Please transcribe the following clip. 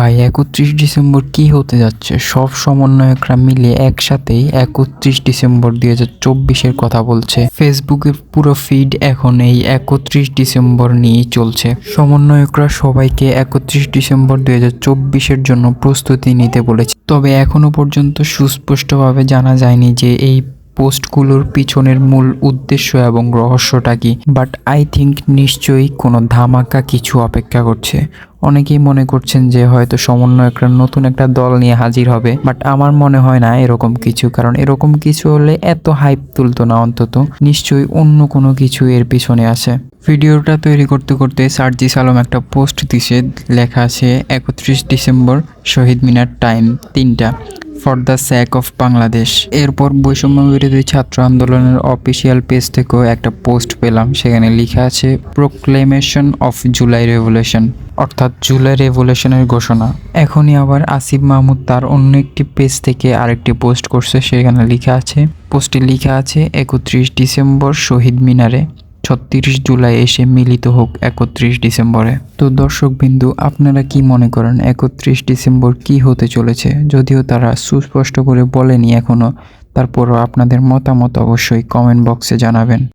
ভাই, একত্রিশ ডিসেম্বর কি হতে যাচ্ছে? সব সমন্বয়করা মিলে একসাথেই একত্রিশ ডিসেম্বর দুই হাজার চব্বিশের কথা বলছে। ফেসবুকের পুরো ফিড এখন এই একত্রিশ ডিসেম্বর নিয়েই চলছে। সমন্বয়করা সবাইকে একত্রিশ ডিসেম্বর দুই হাজার চব্বিশের জন্য প্রস্তুতি নিতে বলেছে। তবে এখনও পর্যন্ত সুস্পষ্টভাবে জানা যায়নি যে এই পোস্টগুলোর পিছনের মূল উদ্দেশ্য এবং রহস্যটা কি? বাট আই থিঙ্ক নিশ্চয়ই কোনো ধামাকা কিছু অপেক্ষা করছে। অনেকেই মনে করছেন যে হয়তো সমন্বয়করা নতুন একটা দল নিয়ে হাজির হবে বাট আমার মনে হয় না এরকম কিছু, কারণ এরকম কিছু হলে এত হাইপ তুলতো না অন্তত। নিশ্চয়ই অন্য কোনো কিছু এর পিছনে আছে। ভিডিওটা তৈরি করতে করতে সার্জিস আলম একটা পোস্ট দিছে, লেখা আছে একত্রিশ ডিসেম্বর শহীদ মিনার টাইম তিনটা। For the sack of Bangladesh. এরপর বৈষম্য বিরোধী ছাত্র আন্দোলনের অফিসিয়াল পেজ থেকেও একটা পোস্ট পেলাম। সেখানে লেখা আছে প্রোক্লেমেশন অফ জুলাই রেভলিউশন অর্থাৎ জুলাই রেভলিউশনের ঘোষণা। এখনই আবার আসিফ মাহমুদ তার অন্য একটি পেজ থেকে আরেকটি পোস্ট করছে। সেখানে লেখা আছে, পোস্টে লেখা আছে, একত্রিশ ডিসেম্বর শহীদ মিনারে ছত্রিশ জুলাই এসে মিলিত হোক একত্রিশ ডিসেম্বরে। তো দর্শক বিন্দু আপনারা কি মনে করেন একত্রিশ ডিসেম্বর কি হতে চলেছে? যদিও তারা সুস্পষ্ট করে বলেনি এখনও তারপরও আপনাদের মতামত অবশ্যই কমেন্ট বক্সে জানাবেন।